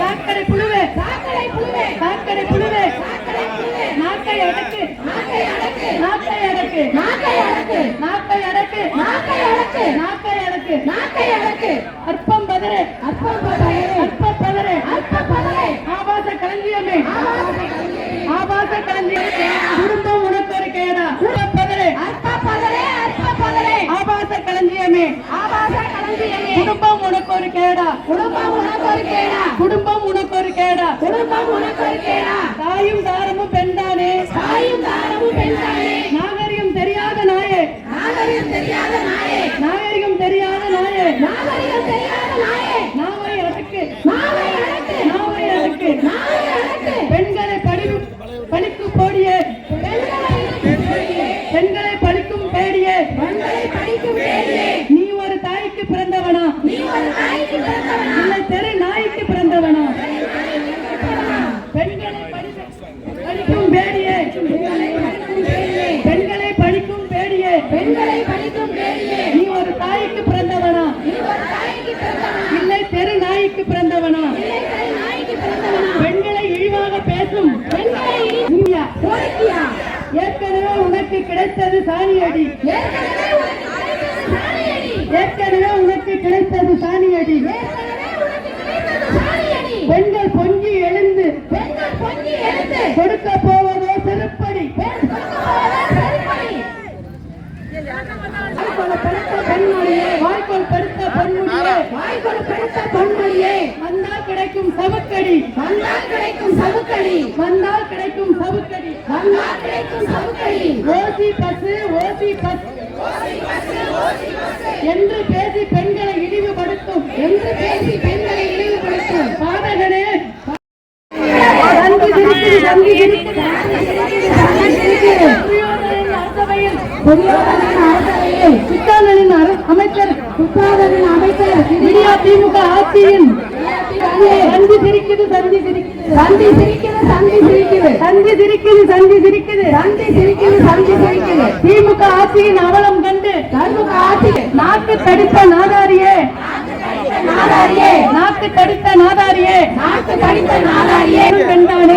சாக்கடை புழுவே சாக்கடை புழுவே சாக்கடை புழுவே நாக்கை அடக்கு நாக்கை அடக்கு நாக்கை அடக்கு நாக்கை அடக்கு நாக்கை அடக்கு நாக்கை அடக்கு நாக்கை களஞ்சியமே குடும்பம் உனக்கு ஒரு கேடா. குடும்பம் உனக்கு ஒரு கேடா. குடும்பம் உனக்கு ஒரு கேடா குடும்பம் உனக்கு ஒரு கேடா தாயும் தாரமும் பெண்தானே. தாயும் தாரமும் பெண்தானே நாகரிகம் தெரியாத நாயே. நாகரிகம் தெரியாத நாயே. நாகரிகம் தெரியாத நாயே நாகரிகம் தெரியாத நாயே நாவை அடக்கு. நாவை அடக்கு. நாவை அடக்கு நாவை அடக்கு பெண்களை படி பணிக்கு போடியே. பெண்களை பழிக்கும் பேடியே பெண்களை பழிக்கும் பேடியே நீ ஒரு தாய்க்கு பிறந்தவனா நீ ஒரு தாய்க்கு பிறந்தவனா இல்லை தெரு நாய்க்கு பிறந்தவனா பெண்களை படி- பழிக்கும் பேடியே பெண்களை பழிக்கும் பேடியே பெண்களை பழிக்கும் பேடியே நீ ஒரு தாய்க்கு பிறந்தவனா? இல்லை தெரு நாய்க்கு பிறந்தவனா? இல்லை தெரு நாய்க்கு பிறந்தவனா? பெண்களை இழிவாக பேசும். ஏற்கனவே உனக்கு கிடைத்தது சாணியடி. ஏற்கனவே உனக்கு கிடைத்தது சாணியடி. சவுக்கடி வந்தால் கிடைக்கும் சவுக்கடி. வந்தால் கிடைக்கும் சவுக்கடி. வந்தால் கிடைக்கும் சவுக்கடி. ஓசி பஸ் ஓசி பஸ் என்று பேசி பெண்களை இழிவுபடுத்தும். என்று பேசி பெண்களை இழிவுபடுத்தும். பாதகனே அரசவையில் அரசவையில் சித்தாளனின் அமைச்சர் சித்தாளனின் அமைச்சர் இந்தியா திமுக ஆட்சியின் தந்தி சிரிக்குது தந்தி சிரிக்குது. தந்தி சிரிக்குது தந்தி சிரிக்குது. தந்தி சிரிக்குது தந்தி சிரிக்குது. தந்தி சிரிக்குது தந்தி சிரிக்குது. திமுக ஆட்சியின் அவலம் கண்டு திமுக ஆட்சி. நாக்கு தடித்த நாதாரியே. நாதாரியே. நாக்கு தடித்த நாதாரியே. நாக்கு தடித்த நாதாரியே. பெண்டானே